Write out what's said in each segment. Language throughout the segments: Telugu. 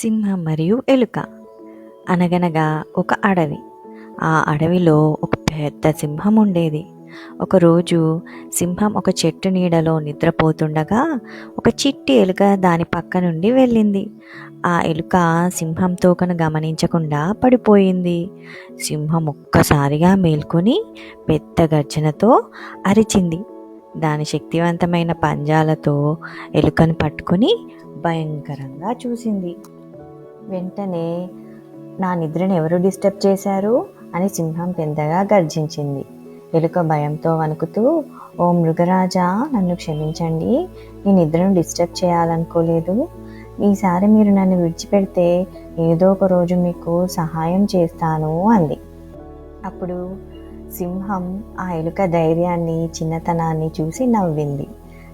సింహం మరియు ఎలుక. అనగనగా ఒక అడవి. ఆ అడవిలో ఒక పెద్ద సింహం ఉండేది. ఒకరోజు సింహం ఒక చెట్టు నీడలో నిద్రపోతుండగా ఒక చిట్టి ఎలుక దాని పక్క నుండి వెళ్ళింది. ఆ ఎలుక సింహం తోకను గమనించకుండా పడిపోయింది. సింహం ఒక్కసారిగా మేల్కొని పెద్ద గర్జనతో అరిచింది. దాని శక్తివంతమైన పంజాలతో ఎలుకను పట్టుకొని భయంకరంగా చూసింది. వెంటనే నా నిద్రను ఎవరు డిస్టర్బ్ చేశారు అని సింహం పెద్దగా గర్జించింది. ఎలుక భయంతో వణుకుతూ ఓ మృగరాజా నన్ను క్షమించండి. నీ నిద్రను డిస్టర్బ్ చేయాలనుకోలేదు. ఈసారి మీరు నన్ను విడిచిపెడితే ఏదో ఒక రోజు మీకు సహాయం చేస్తాను అంది. అప్పుడు సింహం ఆ ఎలుక ధైర్యాన్ని చిన్నతనాన్ని చూసి నవ్వింది.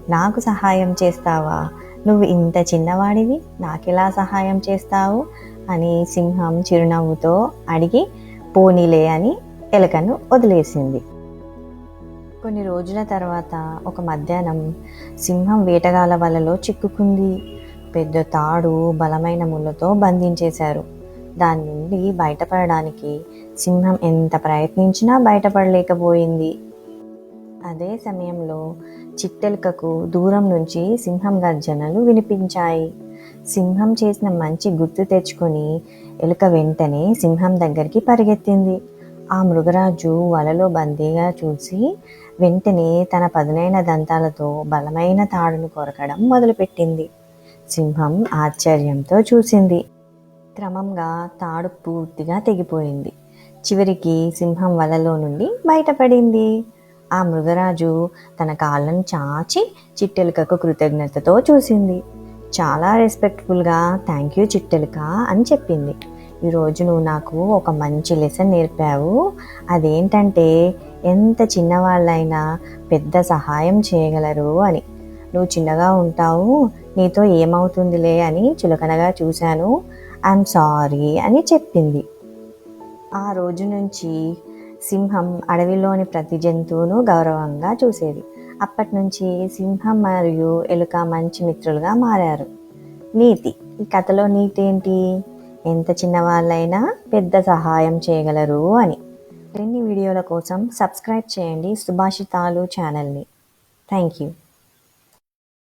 నాకు సహాయం చేస్తావా? నువ్వు ఇంత చిన్నవాడివి నాకెలా సహాయం చేస్తావు? అని సింహం చిరునవ్వుతో అడిగి పోనీలే అని ఎలుకను వదిలేసింది. కొన్ని రోజుల తర్వాత ఒక మధ్యాహ్నం సింహం వేటగాల వలలో చిక్కుకుంది. పెద్ద తాడు బలమైన ముళ్ళతో బంధించేశారు. దాని నుండి బయటపడడానికి సింహం ఎంత ప్రయత్నించినా బయటపడలేకపోయింది. అదే సమయంలో చిట్టెలుకకు దూరం నుంచి సింహం గర్జనలు వినిపించాయి. సింహం చేసిన మంచి గుర్తు తెచ్చుకొని ఎలుక వెంటనే సింహం దగ్గరికి పరిగెత్తింది. ఆ మృగరాజు వలలో బందీగా చూసి వెంటనే తన పదునైన దంతాలతో బలమైన తాడును కొరకడం మొదలుపెట్టింది. సింహం ఆశ్చర్యంతో చూసింది. క్రమంగా తాడు పూర్తిగా తెగిపోయింది. చివరికి సింహం వలలో నుండి బయటపడింది. ఆ మృగరాజు తన కాళ్ళను చాచి చిట్టెలుకకు కృతజ్ఞతతో చూసింది. చాలా రెస్పెక్ట్ఫుల్గా థ్యాంక్ యూ చిట్టెలుక అని చెప్పింది. ఈరోజు నువ్వు నాకు ఒక మంచి లెసన్ నేర్పావు. అదేంటంటే ఎంత చిన్నవాళ్ళైనా పెద్ద సహాయం చేయగలరు అని. నువ్వు చిన్నగా ఉంటావు. నీతో ఏమవుతుందిలే అని చులకనగా చూశాను. ఐఎమ్ సారీ అని చెప్పింది. ఆ రోజు నుంచి సింహం అడవిలోని ప్రతి జంతువును గౌరవంగా చూసేది. అప్పటి నుంచి సింహం మరియు ఎలుక మంచి మిత్రులుగా మారారు. నీతి ఈ కథలో నీతి ఏంటి? ఎంత చిన్నవాళ్ళైనా పెద్ద సహాయం చేయగలరు అని. మరిన్ని వీడియోల కోసం సబ్స్క్రైబ్ చేయండి సుభాషితాలు ఛానల్ని. Thank you.